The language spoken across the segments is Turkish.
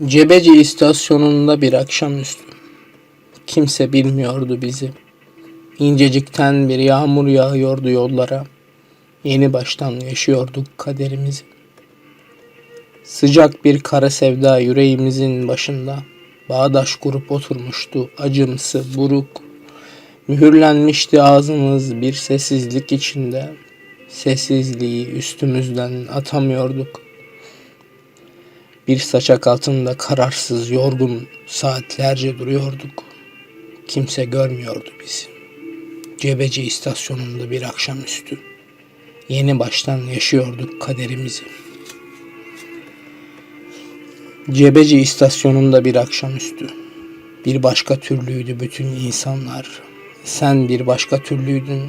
Cebeci istasyonunda bir akşamüstü. Kimse bilmiyordu bizi. İncecikten bir yağmur yağıyordu yollara. Yeni baştan yaşıyorduk kaderimizi. Sıcak bir kara sevda yüreğimizin başında. Bağdaş kurup oturmuştu acımsı buruk. Mühürlenmişti ağzımız bir sessizlik içinde. Sessizliği üstümüzden atamıyorduk. Bir saçak altında kararsız, yorgun saatlerce duruyorduk. Kimse görmüyordu bizi. Cebeci istasyonunda bir akşamüstü. Yeni baştan yaşıyorduk kaderimizi. Cebeci istasyonunda bir akşamüstü. Bir başka türlüydü bütün insanlar. Sen bir başka türlüydün.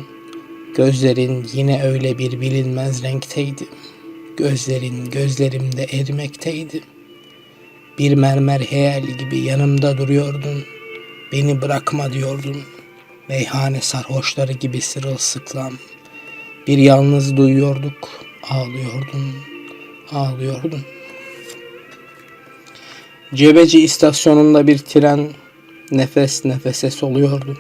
Gözlerin yine öyle bir bilinmez renkteydi. Gözlerin gözlerimde erimekteydi. Bir mermer hayal gibi yanımda duruyordun. Beni bırakma diyordun. Meyhane sarhoşları gibi sırılsıklam. Bir yalnız duyuyorduk. Ağlıyordun. Ağlıyordun. Cebeci istasyonunda bir tren nefes nefese soluyordu.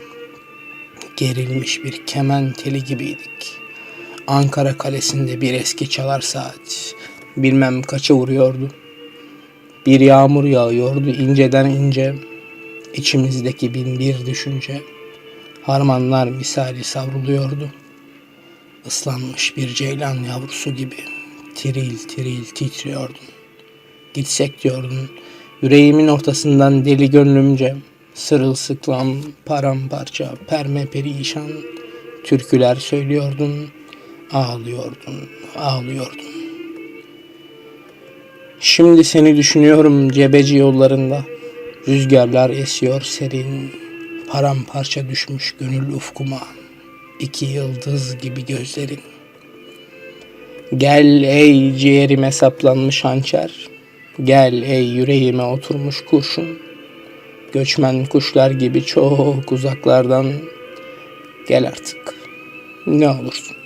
Gerilmiş bir kemen teli gibiydik. Ankara kalesinde bir eski çalar saat. Bilmem kaça vuruyordu. Bir yağmur yağıyordu inceden ince. İçimizdeki bin bir düşünce. Harmanlar misali savruluyordu. Islanmış bir ceylan yavrusu gibi tiril tiril titriyordun. Gitsek diyordun. Yüreğimin ortasından deli gönlümce sırılsıklam, paramparça, perme perişan türküler söylüyordun. Ağlıyordun, ağlıyordun. Şimdi seni düşünüyorum cebeci yollarında. Rüzgarlar esiyor serin, paramparça düşmüş gönül ufkuma. İki yıldız gibi gözlerin. Gel ey ciğerime saplanmış hançer. Gel ey yüreğime oturmuş kurşun. Göçmen kuşlar gibi çok uzaklardan gel artık. Ne olursun.